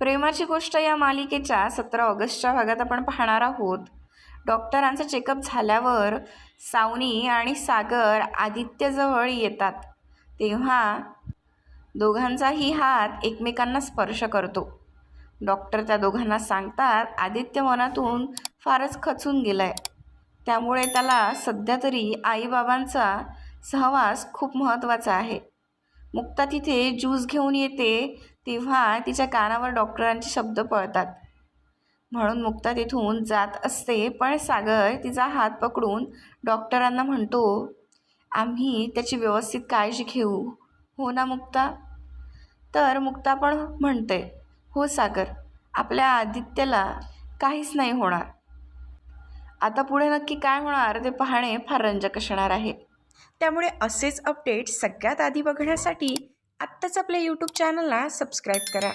प्रेमाची गोष्ट या मालिकेच्या सतरा ऑगस्टच्या भागात आपण पाहणार आहोत. डॉक्टरांचा चेकअप झाल्यावर सावनी आणि सागर आदित्यजवळ येतात. तेव्हा दोघांचाही हात एकमेकांना स्पर्श करतो. डॉक्टर त्या दोघांना सांगतात आदित्य मनातून फारच खचून गेलाय. त्यामुळे त्याला सध्या तरी आईबाबांचा सहवास खूप महत्त्वाचा आहे. मुक्ता तिथे ज्यूस घेऊन येते तेव्हा तिच्या कानावर डॉक्टरांचे शब्द पळतात. म्हणून मुक्ता तिथून जात असते पण सागर तिचा हात पकडून डॉक्टरांना म्हणतो आम्ही त्याची व्यवस्थित काळजी घेऊ. हो ना मुक्ता. तर मुक्ता पण म्हणते हो सागर आपल्या आदित्यला काहीच नाही होणार. आता पुढे नक्की काय होणार ते पाहणे फार रंजक असणार आहे. त्यामुळे असेच अपडेट सगळ्यात आधी बघण्यासाठी आत्ताच आपल्या यूट्यूब चॅनलला सबस्क्राईब करा.